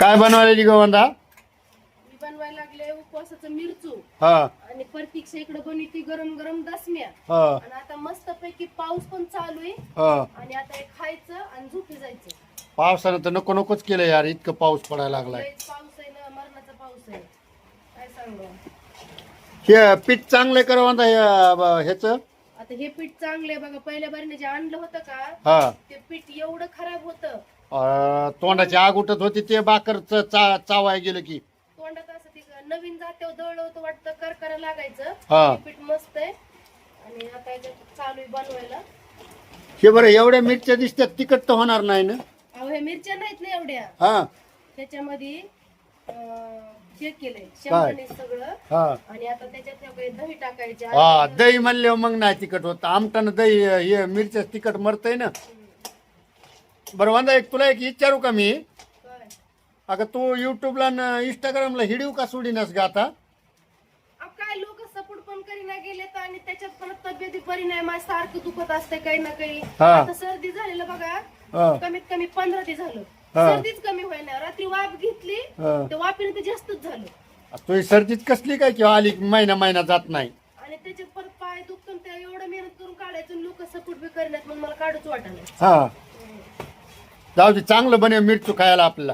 काय बनवायला गोवंदा मी बनवायला लागले उपवासाचं मिरचू. हा. आणि प्रतीक्षा इकडे बनवती गरम गरम दसम्या. हा. आणि आता मस्त पैकी पाऊस पण चालू आहे. हा. आणि आता हे खायचं आणि झोपी जायचं. पावसानं तर नको नकोच केलं यार इतकं पाऊस पडायला लागलाय. लयच पाऊस आहे ना मरणाचा पाऊस आहे. काय सांगू? हे पीठ चांगलं करवंदा ह्याच. आता हे पीठ चांगलं आहे बघा पहिल्या बारीने जे आणलं होतं का हा. ते पीठ एवढं खराब होतं. अं, तोंडाची आग उठत होती ते बाकर चा चावाय गेलं की. तोंडात असं ते नवीन जात्यावर दळलं होतं वाटतं करकरा लागायचं. हा. हे पीठ मस्त आहे. आणि आता याच्यात चालू आहे बनवायला. हे बरं एवढ्या मिरच्या दिसतात तिखट तर होणार नाही ना? अहो हे मिरच्या नाहीत ना एवढ्या. हा. त्याच्यामध्ये अं, हे केलंय शेंगदाणे सगळं. हा. आणि आता त्याच्यात काही दही टाकायचे. हा दही म्हणल्यावर मग नाही तिखट होत. आमटानं दही हे मिरच्या तिखट मरतय ना? बरं वंदा एक तुला एक विचारू का मी? अगं तू युट्यूबला न इंस्टाग्रामला हिडीव का सोडीनस का आता काय लोक सपोर्ट पण करीना गेलेत आणि त्याच्यात पण तब्येती नाही माझ्या सारखं दुखत असते काही ना काही हा. आता सर्दी झालेलं बघा. कमीत कमी पंधरा ते झालं हा. सर्दीच कमी होईना रात्री वाफ घेतली हा. ते वाफीने ते जास्तच झालं तुझी सर्दीच कसली काय किंवा आली महिना महिना जात नाही आणि त्याच्यात परत पाय दुखतो आणि एवढं मेहनत करून काढायचं लोक सपोर्ट बी म्हणून मला काढूच वाटत हा जाऊ दे चांगलं बने मिरचू खायला आपल्याला.